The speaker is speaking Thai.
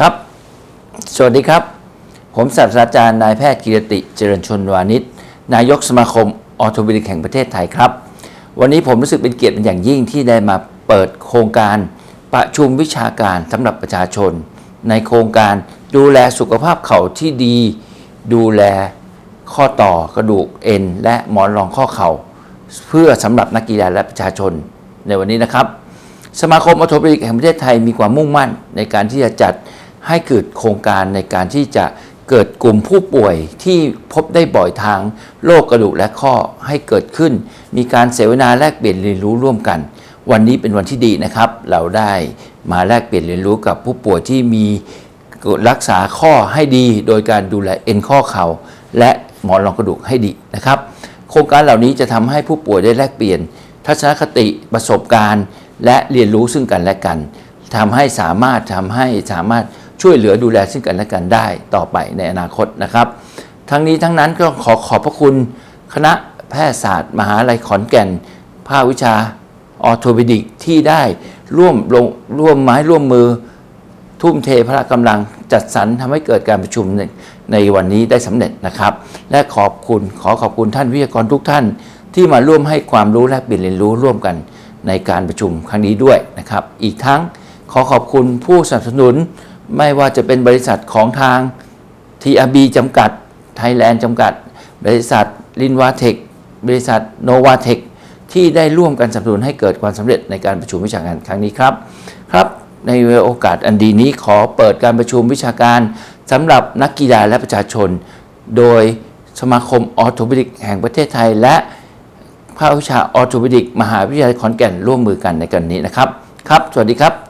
ครับ สวัสดีครับ ผมศาสตราจารย์นายแพทย์กิรติเจริญชนวานิช นายกสมาคมออโทบิดิกแห่งประเทศไทยครับ วันนี้ผมรู้สึกเป็นเกียรติเป็นอย่างยิ่งที่ได้มาเปิดโครงการประชุมวิชาการสำหรับประชาชน ในโครงการดูแลสุขภาพเข่าที่ดี ดูแลข้อต่อกระดูกเอ็น และหมอนรองข้อเข่า เพื่อสำหรับนักกีฬาและประชาชนในวันนี้นะครับ สมาคมออโทปิกแห่งประเทศไทยมีความมุ่งมั่นในการที่จะจัด ให้เกิดโครงการในการที่จะเกิดกลุ่มผู้ป่วยที่พบได้บ่อยทางโรคกระดูกและข้อให้เกิดขึ้น มีการเสวนาแลกเปลี่ยนเรียนรู้ร่วมกัน วันนี้เป็นวันที่ดีนะครับ เราได้มาแลกเปลี่ยนเรียนรู้กับผู้ป่วยที่มีรักษาข้อให้ดีโดยการดูแลเอ็นข้อเข่าและหมอนรองกระดูกให้ดีนะครับ โครงการเหล่านี้จะทำให้ผู้ป่วยได้แลกเปลี่ยน ทัศนคติประสบการณ์ และเรียนรู้ซึ่งกันและกันทำให้สามารถทำให้สามารถ ช่วยเหลือดูแลซึ่งกันและกันได้ต่อไปในอนาคตนะครับ ทั้งนี้ทั้งนั้นก็ขอขอบพระคุณ คณะแพทยศาสตร์ มหาลัยขอนแก่น ภาควิชาออโทปิดิกที่ได้ร่วมลงร่วมไม้ร่วมมือ ทุ่มเทพละกำลังจัดสรรทำให้เกิดการประชุมในในวันนี้ได้สำเร็จนะครับ และขอบคุณขอขอบคุณท่านวิทยากรทุกท่าน ที่มาร่วมให้ความรู้และเปลี่ยนเรียนรู้ร่วมกันในการประชุมครั้งนี้ด้วยนะครับ อีกทั้งขอขอบคุณผู้สนับสนุน ไม่ว่าจะเป็นบริษัทของทาง TRB จำกัด ไทยแลนด์จำกัด บริษัทลินวาเทค บริษัทโนวาเทค ที่ได้ร่วมกันสนับสนุนให้เกิดความสำเร็จในการประชุมวิชาการครั้งนี้ครับ ครับในโอกาสอันดีนี้ขอเปิดการประชุมวิชาการสำหรับนักกีฬาและประชาชน โดยสมาคมออโทบิดิกแห่งประเทศไทย และภาควิชาออโทบิดิกมหาวิทยาลัยขอนแก่นร่วมมือกันในกันนี้นะครับ ครับ สวัสดีครับ